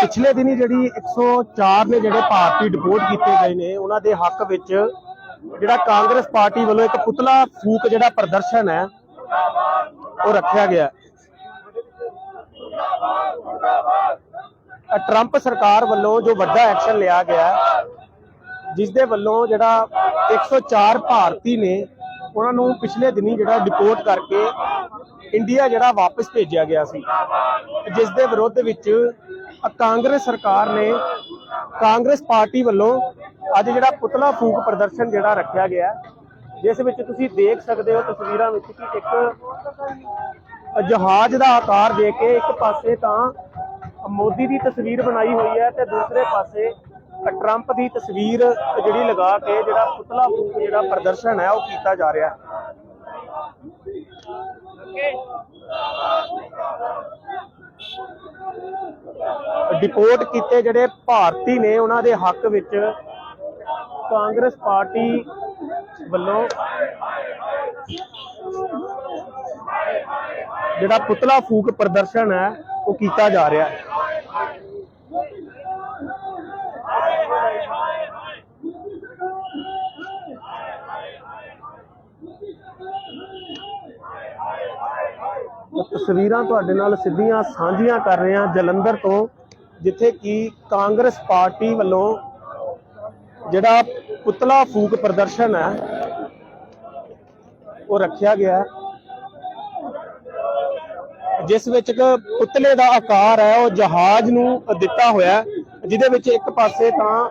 ਪਿਛਲੇ ਦਿਨੀ ਜਿਹੜੀ 104 ਨੇ ਜਿਹੜੇ ਭਾਰਤੀ ਡਿਪੋਰਟ ਕੀਤੇ ਗਏ ਨੇ ਉਹਨਾਂ ਦੇ ਹੱਕ ਵਿੱਚ ਜਿਹੜਾ ਕਾਂਗਰਸ ਪਾਰਟੀ ਵੱਲੋਂ ਇੱਕ ਪੁਤਲਾ ਫੂਕ ਜਿਹੜਾ ਪ੍ਰਦਰਸ਼ਨ ਹੈ ਉਹ ਰੱਖਿਆ ਗਿਆ ਟਰੰਪ ਸਰਕਾਰ ਵੱਲੋਂ ਜੋ ਵੱਡਾ ਐਕਸ਼ਨ ਲਿਆ ਗਿਆ ਹੈ, ਜਿਸ ਦੇ ਵੱਲੋਂ ਜਿਹੜਾ 104 ਭਾਰਤੀ ਨੇ ਉਹਨਾਂ ਨੂੰ ਪਿਛਲੇ ਦਿਨੀ ਜਿਹੜਾ ਡਿਪੋਰਟ ਕਰਕੇ ਇੰਡੀਆ ਜਿਹੜਾ ਵਾਪਸ ਭੇਜਿਆ ਗਿਆ ਸੀ। ਜਿਸ ਦੇ ਵਿਰੋਧ ਵਿੱਚ ਕਾਂਗਰਸ ਸਰਕਾਰ ਨੇ ਕਾਂਗਰਸ ਪਾਰਟੀ ਵੱਲੋਂ ਅੱਜ ਜਿਹੜਾ ਪੁਤਲਾ ਫੂਕ ਪ੍ਰਦਰਸ਼ਨ ਜਿਹੜਾ ਰੱਖਿਆ ਗਿਆ। ਜਿਸ ਵਿੱਚ ਤੁਸੀਂ ਦੇਖ ਸਕਦੇ ਹੋ ਤਸਵੀਰਾਂ ਵਿੱਚ ਕਿ ਇੱਕ ਜਹਾਜ਼ ਦਾ ਆਕਾਰ ਦੇ ਕੇ ਇੱਕ ਪਾਸੇ ਤਾਂ ਮੋਦੀ ਦੀ ਤਸਵੀਰ ਬਣਾਈ ਹੋਈ ਹੈ ਤੇ ਦੂਸਰੇ ਪਾਸੇ ਟਰੰਪ ਦੀ ਤਸਵੀਰ ਜਿਹੜੀ ਲਗਾ ਕੇ ਜਿਹੜਾ ਪੁਤਲਾ ਫੂਕ ਜਿਹੜਾ ਪ੍ਰਦਰਸ਼ਨ ਹੈ ਉਹ ਕੀਤਾ ਜਾ ਰਿਹਾ ਹੈ। ਡਿਪੋਰਟ ਕੀਤੇ ਜਿਹੜੇ ਭਾਰਤੀ ਨੇ ਉਹਨਾਂ ਦੇ ਹੱਕ ਵਿੱਚ ਕਾਂਗਰਸ ਪਾਰਟੀ ਵੱਲੋਂ ਜਿਹੜਾ ਪੁਤਲਾ ਫੂਕ ਪ੍ਰਦਰਸ਼ਨ ਹੈ ਉਹ ਕੀਤਾ ਜਾ ਰਿਹਾ ਹੈ। ਤਸਵੀਰਾਂ ਤੁਹਾਡੇ ਨਾਲ ਸਿੱਧੀਆਂ ਸਾਂਝੀਆਂ ਕਰ ਰਹੇ ਹਾਂ ਜਲੰਧਰ ਤੋਂ, ਜਿੱਥੇ ਕਿ ਕਾਂਗਰਸ ਪਾਰਟੀ ਵੱਲੋਂ ਜਿਹੜਾ ਪੁਤਲਾ ਫੂਕ ਪ੍ਰਦਰਸ਼ਨ ਹੈ, ਉਹ ਰੱਖਿਆ ਗਿਆ ਜਿਸ ਵਿੱਚ ਇੱਕ ਪੁਤਲੇ ਦਾ ਆਕਾਰ ਹੈ, ਉਹ ਜਹਾਜ਼ ਨੂੰ ਦਿੱਤਾ ਹੋਇਆ ਜਿਹਦੇ ਵਿੱਚ ਇੱਕ ਪਾਸੇ ਤਾਂ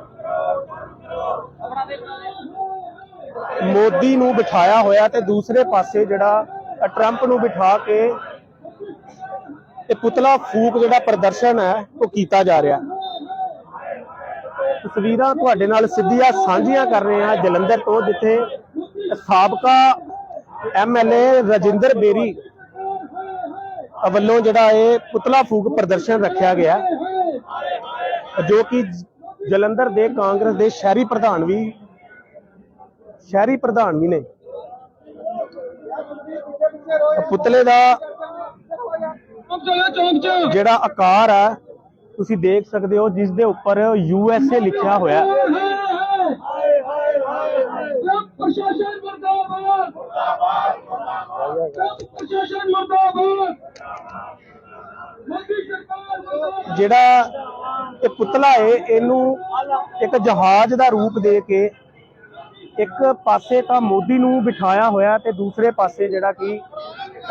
ਮੋਦੀ ਨੂੰ ਬਿਠਾਇਆ ਹੋਇਆ ਤੇ ਦੂਸਰੇ ਪਾਸੇ ਜਿਹੜਾ ਟਰੰਪ ਨੂੰ ਬਿਠਾ ਕੇ ਇਹ ਪੁਤਲਾ ਫੂਕ ਜਿਹੜਾ ਪ੍ਰਦਰਸ਼ਨ ਹੈ, ਉਹ ਕੀਤਾ ਜਾ ਰਿਹਾ। ਤਸਵੀਰਾਂ ਤੁਹਾਡੇ ਨਾਲ ਸਿੱਧੀਆਂ ਸਾਂਝੀਆਂ ਕਰ ਰਹੇ ਹਾਂ ਜਲੰਧਰ ਤੋਂ, ਜਿੱਥੇ ਸਾਬਕਾ ਐਮਐਲਏ ਰਜਿੰਦਰ ਬੇਰੀ ਵੱਲੋਂ ਜਿਹੜਾ ਇਹ ਪੁਤਲਾ ਫੂਕ ਪ੍ਰਦਰਸ਼ਨ ਰੱਖਿਆ ਗਿਆ ਜੋ ਕਿ ਜਲੰਧਰ ਦੇ ਕਾਂਗਰਸ ਦੇ ਸ਼ਹਿਰੀ ਪ੍ਰਧਾਨ ਵੀ, ਸ਼ਹਿਰੀ ਪ੍ਰਧਾਨ ਵੀ ਨੇ। ਪੁਤਲੇ ਦਾ ਜਿਹੜਾ ਆਕਾਰ ਹੈ, ਤੁਸੀਂ ਦੇਖ ਸਕਦੇ ਹੋ ਜਿਸ ਦੇ ਉੱਪਰ ਯੂ ਐਸ ਏ ਲਿਖਿਆ ਹੋਇਆ ਹੈ। ਪ੍ਰਸ਼ਾਸਨ ਮਰਦਾਬਾਦ ਪ੍ਰਸ਼ਾਸਨ ਮਰਦਾਬਾਦ ਜਿਹੜਾ ਇਹ ਪੁਤਲਾ ਏ, ਇਹਨੂੰ ਇੱਕ ਜਹਾਜ਼ ਦਾ ਰੂਪ ਦੇ ਕੇ ਇੱਕ ਪਾਸੇ ਤਾਂ ਮੋਦੀ ਨੂੰ ਬਿਠਾਇਆ ਹੋਇਆ ਤੇ ਦੂਸਰੇ ਪਾਸੇ ਜਿਹੜਾ ਕਿ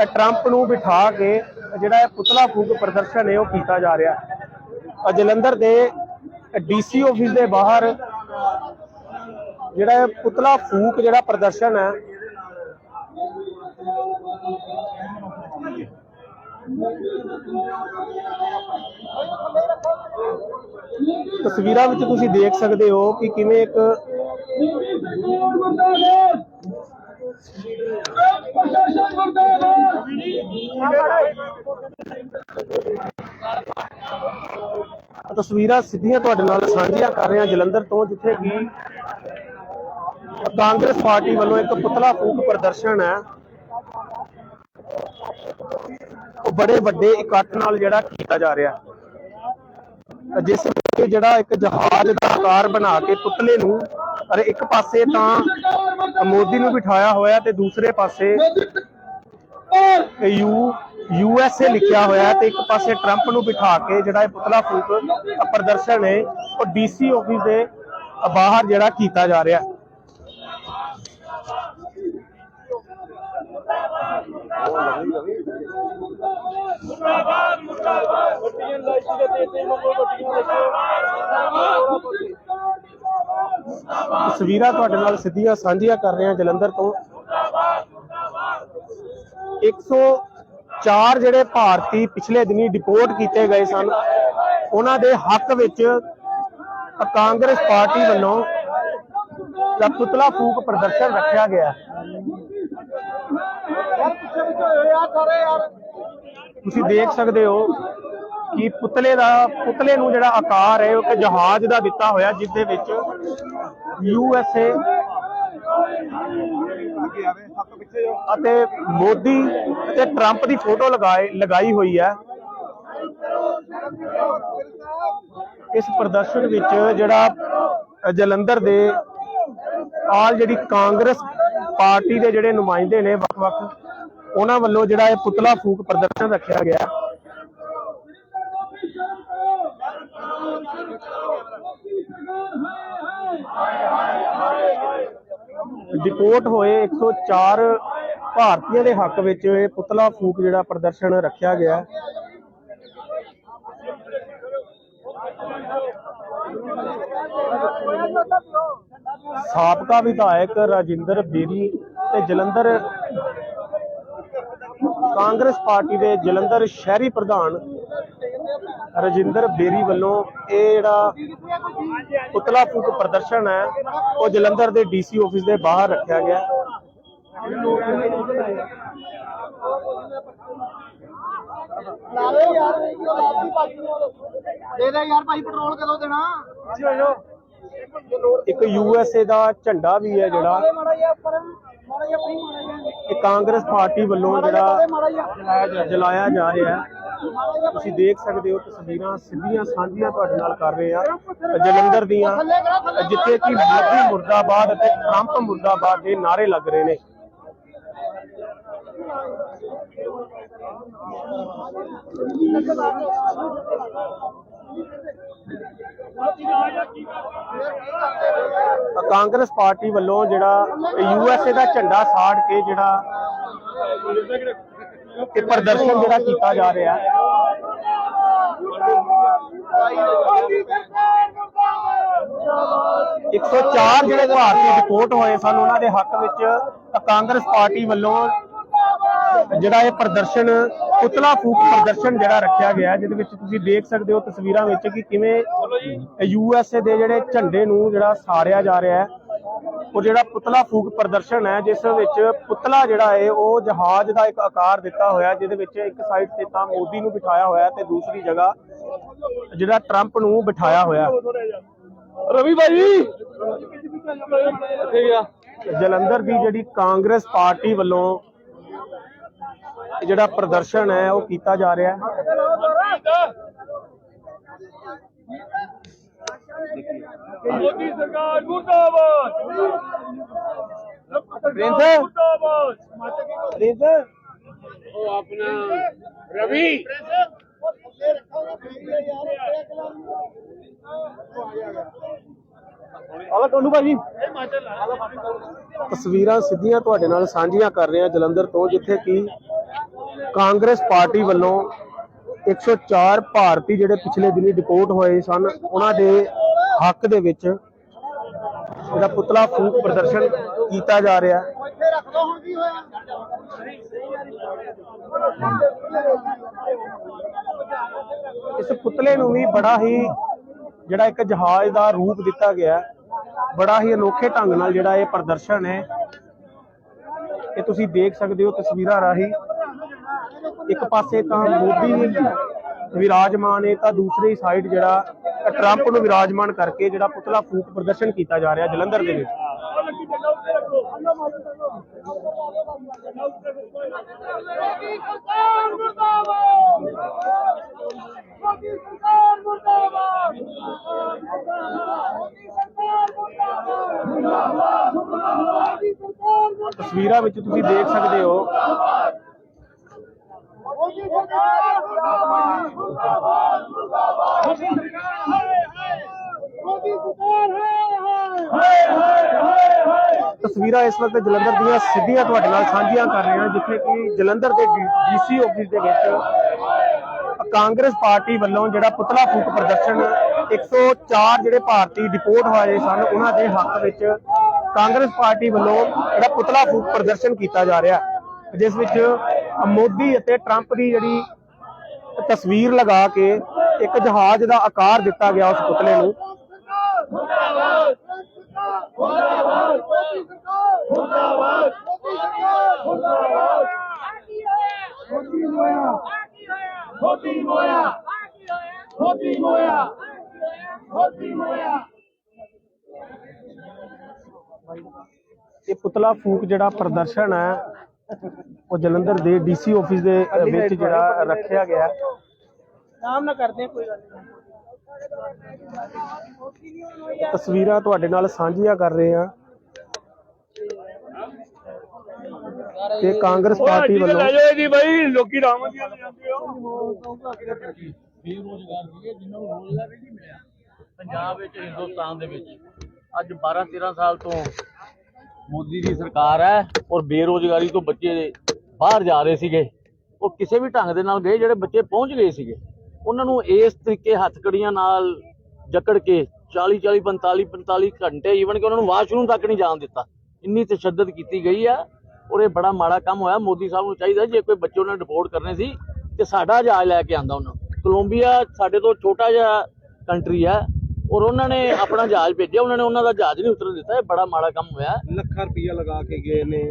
ਟਰੰਪ ਨੂੰ ਬਿਠਾ ਕੇ ਜਿਹੜਾ ਇਹ ਪੁਤਲਾ ਫੂਕ ਪ੍ਰਦਰਸ਼ਨ ਹੈ ਉਹ ਕੀਤਾ ਜਾ ਰਿਹਾ ਹੈ। ਜਲੰਧਰ ਦੇ ਡੀਸੀ ਆਫਿਸ ਦੇ ਬਾਹਰ ਜਿਹੜਾ ਇਹ ਪੁਤਲਾ ਫੂਕ ਜਿਹੜਾ ਪ੍ਰਦਰਸ਼ਨ ਹੈ, ਤਸਵੀਰਾਂ ਵਿੱਚ ਤੁਸੀਂ ਦੇਖ ਸਕਦੇ ਹੋ ਕਿ ਕਿਵੇਂ ਇੱਕ ਪ੍ਰਸ਼ਾਸਨ ਮਰਦਾਬਾਦ ਤਸਵੀਰਾਂ ਸਿੱਧੀਆਂ ਤੁਹਾਡੇ ਨਾਲ ਸਾਂਝੀਆਂ ਕਰ ਰਹੇ ਹਾਂ ਜਲੰਧਰ ਤੋਂ, ਜਿੱਥੇ ਕਿ ਕਾਂਗਰਸ ਪਾਰਟੀ ਵੱਲੋਂ ਇੱਕ ਪੁਤਲਾ ਫੂਕ ਪ੍ਰਦਰਸ਼ਨ ਹੈ। ਉਹ ਬੜੇ ਵੱਡੇ ਇਕੱਠ ਨਾਲ ਜਿਹੜਾ ਕੀਤਾ ਜਾ ਰਿਹਾ ਜਿਸ ਵਿੱਚ ਜਿਹੜਾ ਇੱਕ ਜਹਾਜ਼ ਦਾ ਆਕਾਰ ਬਣਾ ਕੇ ਪੁਤਲੇ ਨੂੰ ਅਰੇ ਇੱਕ ਪਾਸੇ ਤਾਂ ਮੋਦੀ ਨੂੰ ਬਿਠਾਇਆ ਹੋਇਆ ਤੇ ਦੂਸਰੇ ਪਾਸੇ ਯੂ ਯੂ ਐਸ ਏ ਲਿਖਿਆ ਹੋਇਆ ਤੇ ਇੱਕ ਪਾਸੇ ਟਰੰਪ ਨੂੰ ਬਿਠਾ ਕੇ ਜਿਹੜਾ ਇਹ ਪੁਤਲਾ ਫੂਕ ਪ੍ਰਦਰਸ਼ਨ ਹੈ ਉਹ ਡੀਸੀ ਆਫਿਸ ਦੇ ਬਾਹਰ ਜਿਹੜਾ ਕੀਤਾ ਜਾ ਰਿਹਾ ਹੈ। ਮੁਰਦਾਬਾਦ ਮੁਰਦਾਬਾਦ। ਵੱਡੀਆਂ ਲਾਈਸੀ ਦੇ ਦੇਤੇ ਮੰਗੋ ਵੱਡੀਆਂ ਤਸਵੀਰਾਂ ਤੁਹਾਡੇ ਨਾਲ ਸਿੱਧੀਆਂ ਸਾਂਝੀਆਂ ਕਰ ਰਹੇ ਹਾਂ ਜਲੰਧਰ ਤੋਂ। 104 ਜਿਹੜੇ ਭਾਰਤੀ ਪਿਛਲੇ ਦਿਨੀ ਡਿਪੋਰਟ ਕੀਤੇ ਗਏ ਸਨ, ਉਹਨਾਂ ਦੇ ਹੱਕ ਵਿੱਚ ਕਾਂਗਰਸ ਪਾਰਟੀ ਵੱਲੋਂ ਦਾ ਪੁਤਲਾ ਫੂਕ ਪ੍ਰਦਰਸ਼ਨ ਰੱਖਿਆ ਗਿਆ। ਤੁਸੀਂ ਦੇਖ ਸਕਦੇ ਹੋ ਕਿ ਪੁਤਲੇ ਦਾ, ਪੁਤਲੇ ਨੂੰ ਜਿਹੜਾ ਆਕਾਰ ਹੈ, ਉਹ ਇੱਕ ਜਹਾਜ਼ ਦਾ ਦਿੱਤਾ ਹੋਇਆ ਜਿਸ ਦੇ ਵਿੱਚ ਯੂ ਐਸ ਏ ਅਤੇ ਮੋਦੀ ਤੇ ਟਰੰਪ ਦੀ ਫੋਟੋ ਲਗਾਏ, ਲਗਾਈ ਹੋਈ ਹੈ। ਇਸ ਪ੍ਰਦਰਸ਼ਨ ਵਿੱਚ ਜਿਹੜਾ ਜਲੰਧਰ ਦੇ ਆਲ ਜਿਹੜੀ ਕਾਂਗਰਸ ਪਾਰਟੀ ਦੇ ਜਿਹੜੇ ਨੁਮਾਇੰਦੇ ਨੇ, ਵੱਖ-ਵੱਖ, ਉਹਨਾਂ ਵੱਲੋਂ ਜਿਹੜਾ ਇਹ ਪੁਤਲਾ ਫੂਕ ਪ੍ਰਦਰਸ਼ਨ ਰੱਖਿਆ ਗਿਆ। ਡਿਪੋਰਟ ਹੋਏ 104 ਭਾਰਤੀਆਂ ਦੇ ਹੱਕ ਵਿੱਚ ਇਹ ਪੁਤਲਾ ਫੂਕ ਜਿਹੜਾ ਪ੍ਰਦਰਸ਼ਨ ਰੱਖਿਆ ਗਿਆ। ਸਾਬਕਾ ਵਿਧਾਇਕ ਰਾਜਿੰਦਰ ਬੇਰੀ ਤੇ ਜਲੰਧਰ ਕਾਂਗਰਸ ਪਾਰਟੀ ਦੇ ਜਲੰਧਰ ਸ਼ਹਿਰੀ ਪ੍ਰਧਾਨ ਰਜਿੰਦਰ ਬੇਰੀ ਵੱਲੋਂ ਇਹ ਜਿਹੜਾ ਪੁਤਲਾ ਫੂਕ ਪ੍ਰਦਰਸ਼ਨ ਹੈ। ਉਹ ਜਲੰਧਰ ਦੇ ਡੀਸੀ ਆਫਿਸ ਦੇ ਬਾਹਰ ਰੱਖਿਆ ਗਿਆ ਹੈ। ਲਾ ਦੇ ਯਾਰ ਬਾਕੀ ਦੇ ਦੇ ਯਾਰ ਭਾਈ ਪੈਟਰੋਲ ਕਦੋਂ ਦੇਣਾ? ਇੱਕ ਯੂਐਸਏ ਦਾ ਝੰਡਾ ਵੀ ਹੈ ਜਿਹੜਾ। ਮਾੜਾ ਜਿਹਾ ਉੱਪਰ ਮਾੜਾ ਜਿਹਾ ਆਪਣੀ ਮਾੜਾ ਜਿਹਾ। ਇਹ ਕਾਂਗਰਸ ਪਾਰਟੀ ਵੱਲੋਂ ਜਿਹੜਾ ਜਲਾਇਆ ਜਾ ਰਿਹਾ ਹੈ। ਤੁਸੀਂ ਦੇਖ ਸਕਦੇ ਹੋ ਤਸਵੀਰਾਂ ਸਿੱਧੀਆਂ ਸਾਂਝੀਆਂ ਤੁਹਾਡੇ ਨਾਲ ਕਰ ਰਹੇ ਆ। ਜਲੰਧਰ ਦੀਆਂ, ਜਿੱਥੇ ਕਿ ਮੋਦੀ ਮੁਰਦਾਬਾਦ ਅਤੇ ਟਰੰਪ ਮੁਰਦਾਬਾਦ ਦੇ ਨਾਰੇ ਲੱਗ ਰਹੇ ਨੇ। ਕਾਂਗਰਸ ਪਾਰਟੀ ਵੱਲੋਂ ਜਿਹੜਾ ਯੂਐਸਏ ਦਾ ਝੰਡਾ ਸਾੜ ਕੇ ਜਿਹੜਾ ਇਹ ਪ੍ਰਦਰਸ਼ਨ ਜਿਹੜਾ ਕੀਤਾ ਜਾ ਰਿਹਾ ਹੈ। 104 ਜਿਹੜੇ ਭਾਰਤੀ ਰਿਪੋਰਟ ਹੋਏ ਸਨ, ਉਹਨਾਂ ਦੇ ਹੱਕ ਵਿੱਚ ਕਾਂਗਰਸ ਪਾਰਟੀ ਵੱਲੋਂ ਜਿਹੜਾ ਇਹ ਪ੍ਰਦਰਸ਼ਨ, ਪੁਤਲਾ ਫੂਕ ਪ੍ਰਦਰਸ਼ਨ ਜਿਹੜਾ ਰੱਖਿਆ ਗਿਆ ਜਿਹਦੇ ਵਿੱਚ ਤੁਸੀਂ ਦੇਖ ਸਕਦੇ ਹੋ ਤਸਵੀਰਾਂ ਵਿੱਚ ਕਿ ਕਿਵੇਂ ਯੂਐਸਏ ਦੇ ਜਿਹੜੇ ਝੰਡੇ ਨੂੰ ਜਿਹੜਾ ਸਾੜਿਆ ਜਾ ਰਿਹਾ ਹੈ। ਉਹ ਜਿਹੜਾ ਪੁਤਲਾ ਫੂਕ ਪ੍ਰਦਰਸ਼ਨ ਹੈ ਜਿਸ ਵਿੱਚ ਪੁਤਲਾ ਜਿਹੜਾ ਹੈ ਉਹ ਜਹਾਜ਼ ਦਾ ਇੱਕ ਆਕਾਰ ਦਿੱਤਾ ਹੋਇਆ ਜਿਹਦੇ ਵਿੱਚ ਇੱਕ ਸਾਈਡ ਤੇ ਤਾਂ ਮੋਦੀ ਨੂੰ ਬਿਠਾਇਆ ਹੋਇਆ ਤੇ ਦੂਸਰੀ ਜਗ੍ਹਾ ਜਿਹੜਾ ਟਰੰਪ ਨੂੰ ਬਿਠਾਇਆ ਹੋਇਆ। ਰਵੀ ਭਾਈ! ਜਲੰਧਰ ਦੀ ਜਿਹੜੀ ਕਾਂਗਰਸ ਪਾਰਟੀ ਵੱਲੋਂ ਜਿਹੜਾ ਪ੍ਰਦਰਸ਼ਨ ਹੈ ਉਹ ਕੀਤਾ ਜਾ ਰਿਹਾ ਹੈ। ਮੋਦੀ ਸਰਕਾਰ ਮੁਰਦਾਬਾਦ। ਪ੍ਰਿੰਸ ਮੁਰਦਾਬਾਦ। ਪ੍ਰਿੰਸ ਉਹ ਆਪਣਾ ਰਵੀ। ਆਲਾ ਟੋਨੂ ਭਾਜੀ ਤਸਵੀਰਾਂ ਸਿੱਧੀਆਂ ਤੁਹਾਡੇ ਨਾਲ ਸਾਂਝੀਆਂ ਕਰ ਰਹੇ ਹਾਂ ਜਲੰਧਰ ਤੋਂ ਜਿੱਥੇ ਕਿ ਕਾਂਗਰਸ ਪਾਰਟੀ ਵੱਲੋਂ 104 ਭਾਰਤੀ ਜਿਹੜੇ ਪਿਛਲੇ ਦਿਨੀ ਡਿਪੋਰਟ ਹੋਏ ਸਨ ਉਹਨਾਂ ਦੇ ਹੱਕ ਦੇ ਵਿੱਚ ਜਿਹੜਾ ਪੁਤਲਾ ਫੂਕ ਪ੍ਰਦਰਸ਼ਨ ਕੀਤਾ ਜਾ ਰਿਹਾ ਹੈ। ਇਸ ਪੁਤਲੇ ਨੂੰ ਵੀ ਬੜਾ ਹੀ ਜਿਹੜਾ ਇੱਕ ਜਹਾਜ਼ ਦਾ ਰੂਪ ਦਿੱਤਾ ਗਿਆ। ਬੜਾ ਹੀ ਅਨੋਖੇ ਢੰਗ ਨਾਲ ਜਿਹੜਾ ਇਹ ਪ੍ਰਦਰਸ਼ਨ ਹੈ। ਇਹ ਤੁਸੀਂ ਦੇਖ ਸਕਦੇ ਹੋ ਤਸਵੀਰਾਂ ਰਾਹੀਂ। ਇੱਕ ਪਾਸੇ ਤਾਂ ਮੋਦੀ ਵਿਰਾਜਮਾਨ ਹੈ ਤਾਂ ਦੂਸਰੀ ਸਾਈਡ ਜਿਹੜਾ ਟਰੰਪ ਨੂੰ ਵਿਰਾਜਮਾਨ ਕਰਕੇ ਜਿਹੜਾ ਪੁਤਲਾ ਫੂਕ ਪ੍ਰਦਰਸ਼ਨ ਕੀਤਾ ਜਾ ਰਿਹਾ ਜਲੰਧਰ ਦੇ ਵਿੱਚ। ਤਸਵੀਰਾਂ ਵਿੱਚ ਤੁਸੀਂ ਦੇਖ ਸਕਦੇ ਹੋ। ਮੁਰਦਾਬਾਦ ਮੁਰਦਾਬਾਦ ਮੁਰਦਾਬਾਦ ਮੋਦੀ ਸਰਕਾਰ ਹੈ ਮੋਦੀ ਸਰਕਾਰ ਹੈ ਤਸਵੀਰਾਂ ਇਸ ਵਕਤ ਜਲੰਧਰ ਦੀਆਂ ਸਿੱਧੀਆਂ ਤੁਹਾਡੇ ਨਾਲ ਸਾਂਝੀਆਂ ਕਰ ਰਹੇ ਹਾਂ, ਜਿੱਥੇ ਕਿ ਜਲੰਧਰ ਦੇ ਡੀਸੀ ਆਫਿਸ ਦੇ ਵਿੱਚ ਕਾਂਗਰਸ ਪਾਰਟੀ ਵੱਲੋਂ ਜਿਹੜਾ ਪੁਤਲਾ ਫੂਕ ਪ੍ਰਦਰਸ਼ਨ 104 ਜਿਹੜੇ ਭਾਰਤੀ ਡਿਪੋਰਟ ਹੋਏ ਸਨ, ਉਹਨਾਂ ਦੇ ਹੱਕ ਵਿੱਚ ਕਾਂਗਰਸ ਪਾਰਟੀ ਵੱਲੋਂ ਜਿਹੜਾ ਪੁਤਲਾ ਫੂਕ ਪ੍ਰਦਰਸ਼ਨ ਕੀਤਾ ਜਾ ਰਿਹਾ ਜਿਸ ਵਿੱਚ ਮੋਦੀ ਅਤੇ ਟਰੰਪ ਦੀ ਜਿਹੜੀ ਤਸਵੀਰ ਲਗਾ ਕੇ ਇੱਕ ਜਹਾਜ਼ ਦਾ ਆਕਾਰ ਦਿੱਤਾ ਗਿਆ ਉਸ ਪੁਤਲੇ ਨੂੰ। ਮੁਰਦਾਬਾਦ। ਮੁਰਦਾਬਾਦ। ਮੁਰਦਾਬਾਦ। ਮੁਰਦਾਬਾਦ। ਮੋਦੀ ਮੋਇਆ। ਮੋਦੀ ਮੋਇਆ। ਮੋਦੀ ਮੋਇਆ। ਮੋਦੀ ਮੋਇਆ। ਇਹ ਪੁਤਲਾ ਫੂਕ ਜਿਹੜਾ ਪ੍ਰਦਰਸ਼ਨ ਹੈ ਉਹ ਜਲੰਧਰ ਦੇ ਡੀਸੀ ਆਫਿਸ ਦੇ ਵਿੱਚ ਜਿਹੜਾ ਰੱਖਿਆ ਗਿਆ। ਨਾਮ ਨਾ ਕਰਦੇ ਕੋਈ ਗੱਲ ਤਸਵੀਰਾਂ ਤੁਹਾਡੇ ਨਾਲ ਸਾਂਝੀਆਂ ਕਰ ਰਹੇ ਹਾਂ। ਤੇ ਕਾਂਗਰਸ ਪਾਰਟੀ ਵੱਲੋਂ ਲੈ ਜਾਓ ਜੀ ਬਾਈ ਲੋਕੀ ਰਾਮ ਦੀਆਂ ਲੈ ਜਾਂਦੇ ਹੋ। ਬੇਰੋਜ਼ਗਾਰ ਸੀਗੇ ਜਿਨ੍ਹਾਂ ਨੂੰ ਰੋਜ਼ਗਾਰ ਨਹੀਂ ਮਿਲਿਆ। ਪੰਜਾਬ ਵਿੱਚ ਹਿੰਦੁਸਤਾਨ ਦੇ ਵਿੱਚ। ਅੱਜ 12 13 ਸਾਲ ਤੋਂ ਮੋਦੀ ਦੀ ਸਰਕਾਰ ਹੈ ਔਰ ਬੇਰੋਜ਼ਗਾਰੀ ਤੋਂ ਬੱਚੇ ਬਾਹਰ ਜਾ ਰਹੇ ਸੀਗੇ। ਉਹ ਕਿਸੇ ਵੀ ਢੰਗ ਦੇ ਨਾਲ ਗਏ ਜਿਹੜੇ ਬੱਚੇ ਪਹੁੰਚ ਗਏ ਸੀਗੇ। ਉਹਨਾਂ ਨੂੰ ਇਸ ਤਰੀਕੇ ਹੱਥਕੜੀਆਂ ਨਾਲ ਜਕੜ ਕੇ 40 40 45 45 ਘੰਟੇ ਈਵਨ ਕਿ ਉਹਨਾਂ ਨੂੰ ਵਾਸ਼ਰੂਮ ਤੱਕ ਨਹੀਂ ਜਾਣ ਦਿੱਤਾ। ਇੰਨੀ ਤਸ਼ੱਦਦ ਕੀਤੀ ਗਈ ਆ ਔਰ ਇਹ ਬੜਾ ਮਾੜਾ ਕੰਮ ਹੋਇਆ। ਮੋਦੀ ਸਾਹਿਬ ਨੂੰ ਚਾਹੀਦਾ ਜੇ ਕੋਈ ਬੱਚੇ ਉਹਨਾਂ ਰਿਪੋਰਟ ਕਰਨੇ ਸੀ ਤੇ ਸਾਡਾ ਜਹਾਜ਼ ਲੈ ਕੇ ਆਂਦਾ ਉਹਨਾਂ ਕੋਲੰਬੀਆ ਸਾਡੇ ਤੋਂ ਛੋਟਾ ਜਿਹਾ ਕੰਟਰੀ ਹੈ ਔਰ ਉਹਨਾਂ ਨੇ ਆਪਣਾ ਜਹਾਜ਼ ਭੇਜਿਆ। ਉਹਨਾਂ ਨੇ ਉਹਨਾਂ ਦਾ ਜਹਾਜ਼ ਨਹੀਂ ਉਤਰਨ ਦਿੱਤਾ। ਇਹ ਬੜਾ ਮਾੜਾ ਕੰਮ ਹੋਇਆ। ਲੱਖਾਂ ਰੁਪਈਆ ਲਗਾ ਕੇ ਗਏ ਨੇ।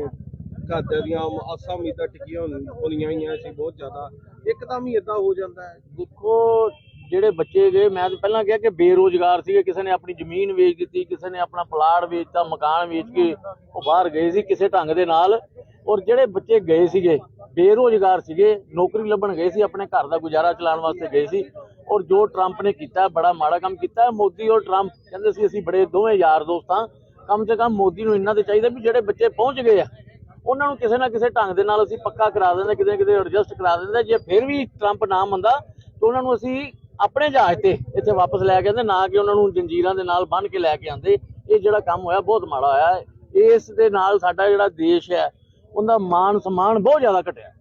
ਘਰਦਿਆਂ ਦੀਆਂ ਆਸਾਂ ਉਮੀਦਾਂ ਟਿਕੀਆਂ ਹੋਈਆਂ ਸੀ, ਬਹੁਤ ਜ਼ਿਆਦਾ। ਇੱਕਦਮ ਹੀ ਇਦਾਂ ਹੋ ਜਾਂਦਾ ਹੈ। ਦੇਖੋ, ਜਿਹੜੇ ਬੱਚੇ ਗਏ, ਮੈਂ ਤਾਂ ਪਹਿਲਾਂ ਕਿਹਾ ਕਿ ਬੇਰੋਜ਼ਗਾਰ ਸੀਗੇ, ਕਿਸੇ ਨੇ ਆਪਣੀ ਜ਼ਮੀਨ ਵੇਚ ਦਿੱਤੀ, ਕਿਸੇ ਨੇ ਆਪਣਾ ਪਲਾਟ ਵੇਚਤਾ, ਮਕਾਨ ਵੇਚ ਕੇ ਉਹ ਬਾਹਰ ਗਏ ਸੀ ਕਿਸੇ ਢੰਗ ਦੇ ਨਾਲ। ਔਰ ਜਿਹੜੇ ਬੱਚੇ ਗਏ ਸੀਗੇ, ਬੇਰੋਜ਼ਗਾਰ ਸੀਗੇ, ਨੌਕਰੀ ਲੱਭਣ ਗਏ ਸੀ, ਆਪਣੇ ਘਰ ਦਾ ਗੁਜ਼ਾਰਾ ਚਲਾਉਣ ਵਾਸਤੇ ਗਏ ਸੀ। ਔਰ ਜੋ ਟਰੰਪ ਨੇ ਕੀਤਾ, ਬੜਾ ਮਾੜਾ ਕੰਮ ਕੀਤਾ ਮੋਦੀ ਔਰ ਟਰੰਪ ਕਹਿੰਦੇ ਸੀ, ਅਸੀਂ ਬੜੇ ਦੋਵੇਂ ਯਾਰ ਦੋਸਤ ਹਾਂ। ਕਮ ਸੇ ਕਮ ਮੋਦੀ ਨੂੰ ਇੰਨਾ ਤੇ ਚਾਹੀਦਾ ਵੀ ਜਿਹੜੇ ਬੱਚੇ ਪਹੁੰਚ ਗਏ ਆ ਉਹਨਾਂ ਨੂੰ ਕਿਸੇ ਨਾ ਕਿਸੇ ਢੰਗ ਦੇ ਨਾਲ ਅਸੀਂ ਪੱਕਾ ਕਰਾ ਦਿੰਦੇ ਕਿਤੇ ਕਿਤੇ ਐਡਜਸਟ ਕਰਾ ਦਿੰਦੇ। ਜੇ ਫਿਰ ਵੀ ਟਰੰਪ ਨਾ ਮੰਨਦਾ ਤਾਂ ਉਹਨਾਂ ਨੂੰ ਅਸੀਂ ਆਪਣੇ ਜਹਾਜ਼ ਤੇ ਇੱਥੇ ਵਾਪਸ ਲੈ ਕੇ ਆਂਦੇ ਨਾ ਕਿ ਉਹਨਾਂ ਨੂੰ ਜੰਜੀਰਾਂ ਦੇ ਨਾਲ ਬੰਨ੍ਹ ਕੇ ਲੈ ਕੇ ਆਂਦੇ ਇਹ ਜਿਹੜਾ ਕੰਮ ਹੋਇਆ ਬਹੁਤ ਮਾੜਾ ਹੋਇਆ। ਇਸ ਦੇ ਨਾਲ ਸਾਡਾ ਜਿਹੜਾ ਦੇਸ਼ ਹੈ ਉਹਦਾ ਮਾਨ ਸਨਮਾਨ ਬਹੁਤ ਜ਼ਿਆਦਾ ਘਟਿਆ।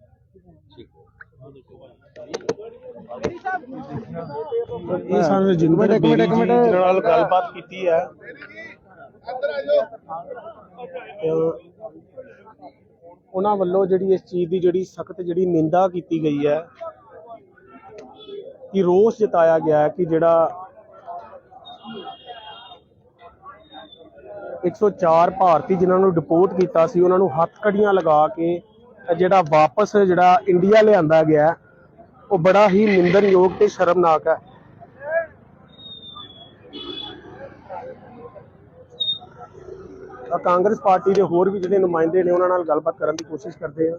ਇਹ ਸਾਨੂੰ ਰਜਿੰਦਰ ਬੇਰੀ ਜੀ ਜਿਨ੍ਹਾਂ ਨਾਲ ਗੱਲਬਾਤ ਕੀਤੀ ਹੈ। ਤੇ ਉਹਨਾਂ ਵੱਲੋਂ ਜਿਹੜੀ ਇਸ ਚੀਜ਼ ਦੀ ਜਿਹੜੀ ਸਖਤ ਜਿਹੜੀ ਨਿੰਦਾ ਕੀਤੀ ਗਈ ਹੈ ਕਿ ਰੋਸ ਜਤਾਇਆ ਗਿਆ ਕਿ ਜਿਹੜਾ 104 ਭਾਰਤੀ ਜਿਨ੍ਹਾਂ ਨੂੰ ਡਿਪੋਰਟ ਕੀਤਾ ਸੀ, ਉਹਨਾਂ ਨੂੰ ਹੱਥਕੜੀਆਂ ਲਗਾ ਕੇ ਜਿਹੜਾ ਵਾਪਸ ਜਿਹੜਾ ਇੰਡੀਆ ਲਿਆਂਦਾ ਗਿਆ ਉਹ ਬੜਾ ਹੀ ਨਿੰਦਨਯੋਗ ਤੇ ਸ਼ਰਮਨਾਕ ਹੈ। ਕਾਂਗਰਸ ਪਾਰਟੀ ਦੇ ਹੋਰ ਵੀ ਜਿਹੜੇ ਨੁਮਾਇੰਦੇ ਨੇ, ਉਹਨਾਂ ਨਾਲ ਗੱਲਬਾਤ ਕਰਨ ਦੀ ਕੋਸ਼ਿਸ਼ ਕਰਦੇ ਆ।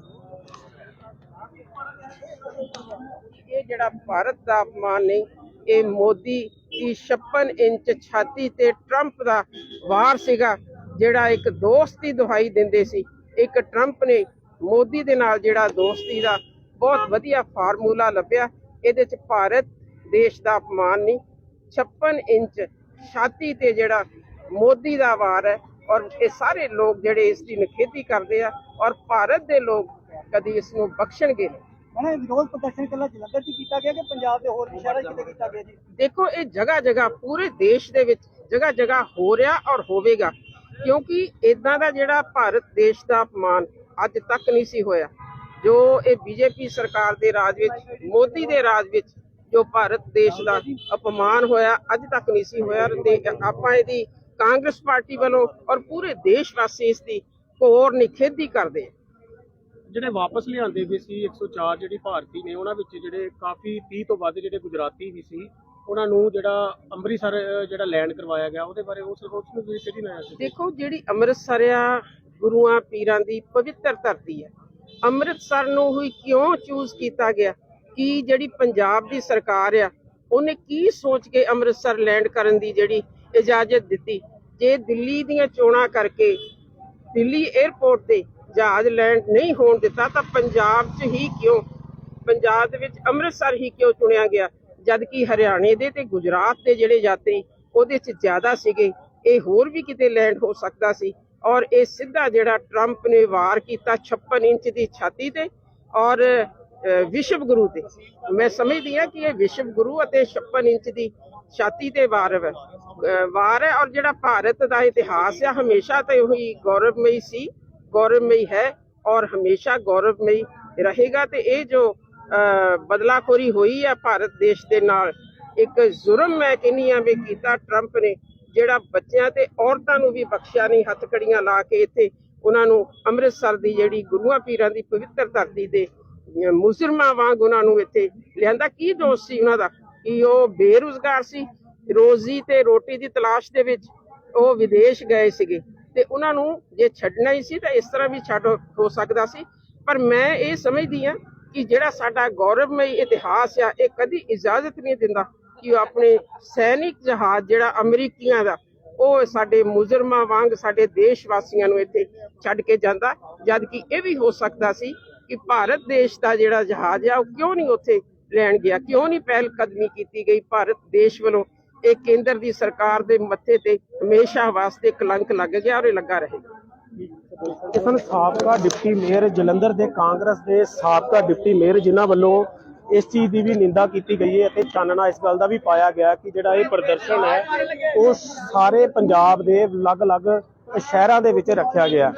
ਇਹ ਜਿਹੜਾ ਭਾਰਤ ਦਾ ਅਪਮਾਨ ਨਹੀਂ, ਇਹ ਮੋਦੀ ਦੀ 56 ਇੰਚ ਛਾਤੀ ਤੇ ਟਰੰਪ ਦਾ ਵਾਰ ਸੀਗਾ, ਜਿਹੜਾ ਇੱਕ ਦੋਸਤੀ ਦੁਹਾਈ ਦਿੰਦੇ ਸੀ। ਇੱਕ ਟਰੰਪ ਨੇ ਮੋਦੀ ਦੇ ਨਾਲ ਜਿਹੜਾ ਦੋਸਤੀ ਦਾ ਬਹੁਤ ਵਧੀਆ ਫਾਰਮੂਲਾ ਲੱਭਿਆ, ਇਹਦੇ ਚ ਭਾਰਤ ਦੇਸ਼ ਦਾ ਅਪਮਾਨ ਨਹੀਂ 56 ਇੰਚ ਛਾਤੀ ਤੇ ਜਿਹੜਾ ਮੋਦੀ ਦਾ ਵਾਰ ਹੈ ਔਰ ਇਹ ਸਾਰੇ ਲੋਕ ਜਿਹੜੇ ਇਸ ਦੀ ਨਿਖੇਧੀ ਕਰਦੇ ਆ ਔਰ ਭਾਰਤ ਦੇ ਲੋਕ ਕਦੀ ਇਸ ਨੂੰ ਬਖਸ਼ਣਗੇ ਨਹੀਂ। ਹਣਾ ਵਿਰੋਧ ਪ੍ਰਦਰਸ਼ਨ ਕੱਲਾ ਜਲੰਧਰ 'ਚ ਕੀਤਾ ਗਿਆ ਕਿ ਪੰਜਾਬ ਦੇ ਹੋਰ ਸ਼ਹਿਰਾਂ 'ਚ ਕਿਤੇ ਕੀਤਾ ਗਿਆ ਜੀ? ਦੇਖੋ ਇਹ ਜਗ੍ਹਾ ਜਗ੍ਹਾ ਪੂਰੇ ਦੇਸ਼ ਦੇ ਵਿੱਚ ਜਗ੍ਹਾ ਜਗ੍ਹਾ ਹੋ ਰਿਹਾ ਔਰ ਹੋਵੇਗਾ ਕਿਉਂਕਿ ਇਦਾਂ ਦਾ ਜਿਹੜਾ ਭਾਰਤ ਦੇਸ਼ ਦਾ ਅਪਮਾਨ ਅੱਜ ਤੱਕ ਨਹੀਂ ਸੀ ਹੋਇਆ। ਜੋ ਇਹ ਬੀਜੇਪੀ ਸਰਕਾਰ ਦੇ ਰਾਜ ਵਿੱਚ ਮੋਦੀ ਦੇ ਰਾਜ ਵਿੱਚ ਜੋ ਭਾਰਤ ਦੇਸ਼ ਦਾ ਅਪਮਾਨ ਹੋਇਆ ਅੱਜ ਤੱਕ ਨਹੀਂ ਸੀ ਹੋਇਆ ਤੇ ਆਪਾਂ ਇਹਦੀ ਕਾਂਗਰਸ ਪਾਰਟੀ ਵੱਲੋਂ ਔਰ ਪੂਰੇ ਦੇਸ਼ ਵਾਸੀ ਇਸ ਦੀ ਘੋਰ ਨਿਖੇਧੀ ਕਰਦੇ ਜਿਹੜੇ ਵਾਪਸ ਲਿਆਂਦੇ ਗਏ ਸੀ 104 ਜਿਹੜੀ ਭਾਰਤੀ ਨੇ ਉਹਨਾਂ ਵਿੱਚ ਜਿਹੜੇ ਕਾਫੀ 30 ਤੋਂ ਵੱਧ ਜਿਹੜੇ ਗੁਜਰਾਤੀ ਵੀ ਸੀ ਉਹਨਾਂ ਨੂੰ ਜਿਹੜਾ ਅੰਮ੍ਰਿਤਸਰ ਜਿਹੜਾ ਲੈਂਡ ਕਰਵਾਇਆ ਗਿਆ ਉਹਦੇ ਬਾਰੇ ਉਸ ਉਸ ਨੂੰ ਵੀ ਕਿਹੜੀ ਸੀ ਦੇਖੋ ਜਿਹੜੀ ਅੰਮ੍ਰਿਤਸਰ ਆ ਗੁਰੂਆਂ ਪੀਰਾਂ ਦੀ ਪਵਿੱਤਰ ਧਰਤੀ ਹੈ ਅੰਮ੍ਰਿਤਸਰ ਨੂੰ ਹੀ ਕਿਉਂ ਚੂਜ਼ ਕੀਤਾ ਗਿਆ? ਕੀ ਜਿਹੜੀ ਪੰਜਾਬ ਦੀ ਸਰਕਾਰ ਆ ਉਹਨੇ ਕੀ ਸੋਚ ਕੇ ਅੰਮ੍ਰਿਤਸਰ ਲੈਂਡ ਕਰਨ ਦੀ ਜਿਹੜੀ ਇਜਾਜ਼ਤ ਦਿੱਤੀ। ਜੇ ਦਿੱਲੀ ਦੀਆਂ ਚੋਣਾਂ ਕਰਕੇ ਦਿੱਲੀ 에ਅਰਪੋਰਟ ਤੇ ਜਹਾਜ਼ ਲੈਂਡ ਨਹੀਂ ਹੋਣ ਦਿੱਤਾ, ਤਾਂ ਪੰਜਾਬ 'ਚ ਹੀ ਕਿਉਂ, ਪੰਜਾਬ ਦੇ ਵਿੱਚ ਅੰਮ੍ਰਿਤਸਰ ਹੀ ਕਿਉਂ ਚੁਣਿਆ ਗਿਆ? ਜਦ ਕਿ ਹਰਿਆਣੇ ਦੇ ਤੇ ਗੁਜਰਾਤ ਦੇ ਜਿਹੜੇ ਯਾਤਰੀ, ਉਹਦੇ 'ਚ ਜ਼ਿਆਦਾ ਸੀਗੇ, ਇਹ ਹੋਰ ਵੀ ਕਿਤੇ ਲੈਂਡ ਹੋ ਸਕਦਾ ਸੀ। ਔਰ ਇਹ ਸਿੱਧਾ ਜਿਹੜਾ ਟਰੰਪ ਨੇ ਵਾਰ ਕੀਤਾ 56 ਇੰਚ ਦੀ ਛਾਤੀ ਤੇ ਔਰ ਵਿਸ਼ਵ ਗੁਰੂ ਤੇ। ਮੈਂ ਸਮਝਦੀ ਹਾਂ ਕਿ ਇਹ ਵਿਸ਼ਵ ਗੁਰੂ ਅਤੇ 56 ਇੰਚ ਦੀ ਛਾਤੀ ਤੇ ਵਾਰ ਹੈ। ਵਾਰ ਹੈ ਔਰ ਜਿਹੜਾ ਭਾਰਤ ਦਾ ਇਤਿਹਾਸ ਹੈ ਹਮੇਸ਼ਾ ਤੇ ਉਹੀ ਗੌਰਵਮਈ ਸੀ, ਗੌਰਵਮਈ ਹੈ ਔਰ ਹਮੇਸ਼ਾ ਗੌਰਵਮਈ ਰਹੇਗਾ ਤੇ ਇਹ ਜੋ ਬਦਲਾਖੋਰੀ ਹੋਈ ਹੈ ਭਾਰਤ ਦੇਸ਼ ਦੇ ਨਾਲ, ਇੱਕ ਜ਼ੁਰਮ ਮੈਂ ਕਹਿੰਦੀ ਹਾਂ ਵੀ ਕੀਤਾ ਟਰੰਪ ਨੇ, ਜਿਹੜਾ ਬੱਚਿਆਂ ਤੇ ਔਰਤਾਂ ਨੂੰ ਵੀ ਬਖਸ਼ਿਆ ਨਹੀਂ, ਹੱਥਕੜੀਆਂ ਲਾ ਕੇ ਇੱਥੇ ਉਹਨਾਂ ਨੂੰ ਅੰਮ੍ਰਿਤਸਰ ਦੀ ਜਿਹੜੀ ਗੁਰੂਆਂ ਪੀਰਾਂ ਦੀ ਪਵਿੱਤਰ ਧਰਤੀ ਦੇ, ਅਹ, ਮੁਸਲਮਾਨਾਂ ਵਾਂਗ ਉਹਨਾਂ ਨੂੰ ਇੱਥੇ ਲਿਆਂਦਾ। ਕੀ ਦੋਸ਼ ਸੀ ਉਹਨਾਂ ਦਾ? ਕਿ ਉਹ ਬੇਰੁਜ਼ਗਾਰ ਸੀ? ਰੋਜ਼ੀ ਤੇ ਰੋਟੀ ਦੀ ਤਲਾਸ਼ ਦੇ ਵਿੱਚ ਉਹ ਵਿਦੇਸ਼ ਗਏ ਸੀਗੇ ਤੇ ਉਹਨਾਂ ਨੂੰ ਜੇ ਛੱਡਣਾ ਹੀ ਸੀ ਤਾਂ ਇਸ ਤਰ੍ਹਾਂ ਵੀ ਛੱਡ ਹੋ ਸਕਦਾ ਸੀ। ਪਰ ਮੈਂ ਇਹ ਸਮਝਦੀ ਹਾਂ ਕਿ ਜਿਹੜਾ ਸਾਡਾ ਗੌਰਵਮਈ ਇਤਿਹਾਸ ਆ, ਇਹ ਕਦੀ ਇਜਾਜ਼ਤ ਨਹੀਂ ਦਿੰਦਾ ਕਿ ਆਪਣੇ ਸੈਨਿਕ ਜਹਾਜ਼ ਜਿਹੜਾ ਅਮਰੀਕੀਆਂ ਦਾ, ਉਹ ਸਾਡੇ ਮੁਜਰਮਾਂ ਵਾਂਗ ਸਾਡੇ ਦੇਸ਼ ਵਾਸੀਆਂ ਨੂੰ ਇੱਥੇ ਛੱਡ ਕੇ ਜਾਂਦਾ। ਜਦ ਕਿ ਇਹ ਵੀ ਹੋ ਸਕਦਾ ਸੀ ਕਿ ਭਾਰਤ ਦੇਸ਼ ਦਾ ਜਿਹੜਾ ਜਹਾਜ਼ ਆ, ਉਹ ਕਿਉਂ ਨਹੀਂ ਉੱਥੇ ਲੈਣ ਗਿਆ? ਕਿਉਂ ਨਹੀਂ ਪਹਿਲ ਕਦਮੀ ਕੀਤੀ ਗਈ? ਭਾਰਤ ਦੇਸ਼ ਵੱਲੋਂ ਇਹ ਕੇਂਦਰ ਦੀ ਸਰਕਾਰ ਦੇ ਮੱਥੇ ਤੇ ਹਮੇਸ਼ਾ ਵਾਸਤੇ ਕਲੰਕ ਲੱਗ ਗਿਆ ਔਰ ਇਹ ਲੱਗਾ ਰਹੇਗਾ ਇਹ ਸਾਬਕਾ ਡਿਪਟੀ ਮੇਅਰ ਜਲੰਧਰ ਦੇ ਕਾਂਗਰਸ ਦੇ ਸਾਬਕਾ ਡਿਪਟੀ ਮੇਅਰ ਜਿਨ੍ਹਾਂ ਵੱਲੋਂ ਇਸ ਚੀਜ਼ ਦੀ ਵੀ ਨਿੰਦਾ ਕੀਤੀ ਗਈ ਹੈ ਅਤੇ ਚਾਨਣਾ ਇਸ ਗੱਲ ਦਾ ਵੀ ਪਾਇਆ ਗਿਆ ਕਿ ਜਿਹੜਾ ਇਹ ਪ੍ਰਦਰਸ਼ਨ ਹੈ, ਉਹ ਸਾਰੇ ਪੰਜਾਬ ਦੇ ਅਲੱਗ-ਅਲੱਗ ਸ਼ਹਿਰਾਂ ਦੇ ਵਿੱਚ ਰੱਖਿਆ ਗਿਆ।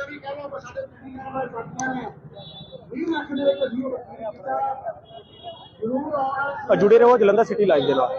ਜੁੜੇ ਰਹੋ ਜਲੰਧਰ ਸਿਟੀ ਲਾਈਵ ਦੇ ਨਾਲ।